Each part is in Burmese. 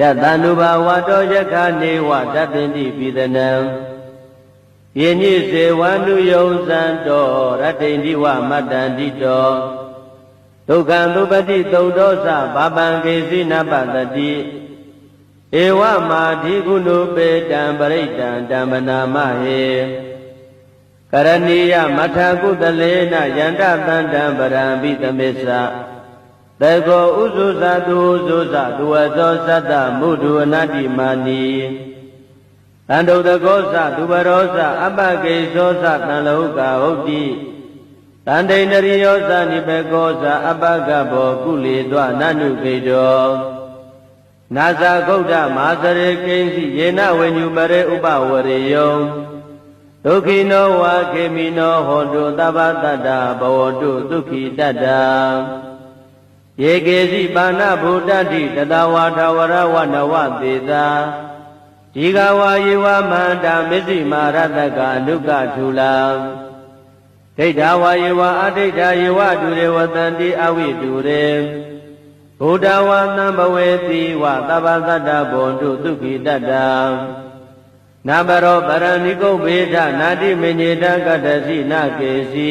ယတန္တုဘာဝတောယခနေဝတတ္တိပိသနံယင်းညိစေဝန္တုယုံဇံတောရတ္တိန္ဒီဝမတ္တန္တိတောဒုက္ခံသုပတိသုတ်တောသဘာပံကေစီနပတတိဧဝမာဓိကုဏုပေတံပရိတံဓမ္မနာမဟေကရဏီယမထကုတလေနယန္တတန္တံပရံပိသမစ္ဆ သေကောဥဇုဇတုဥဇုဇသူဝသောသတ္တမုဒုအနတ္တိမာနီတန္တုတကောသသူဘရောသအပကေသောသတံလောကဟုတ်တိတန္တိန္ဒရိယောသနိဘေကောသအပကဘောကုလေသောနနုကေတောနာဇာဂௌဒမာသရေကိဉ္စီယေနဝိညုပရေဥပဝရေယောဒုက္ခိနောဝါခေမိနောဟောတုသဗ္ဗတတ္တဘဝတုဒုက္ခိတတ္တ ယေကေစီပါဏဗုဒ္ဓတိတတဝါထဝရဝနဝသေသာဒီဃဝါယေဝမန္တာမစ္စည်းမာရတကအနုကထူလာဒိဋ္ဌဝါယေဝအဒိဋ္ဌယေဝဒုရေဝတန္တိအဝိတုရေဘုဒ္ဓဝါသံဘဝေတိဝသဗ္ဗသတ္တဘွန်တုဒုက္ခိတတ္တနာဘရောပရဏိကုဗေဒနာတိမညေတကတ္တစီနာကေစီ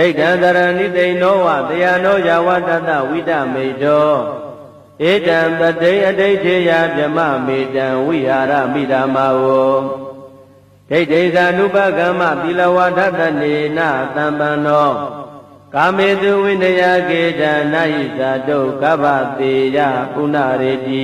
ဒိဋ္ဌံတရဏိသိဏောဝတယနောယဝတတဝိတမေတောဧတံပတိအဋိဋ္ဌေယဗြမမေတံဝိဟာရမိဓမ္မာဝဒိဋ္ဌိသာနုပကမ္မသီလဝထတနေနသံပန္နောကာမေတုဝိနယကေတနာယိသာတုကဗ္ဗတေယပုဏ္ဏရေတိ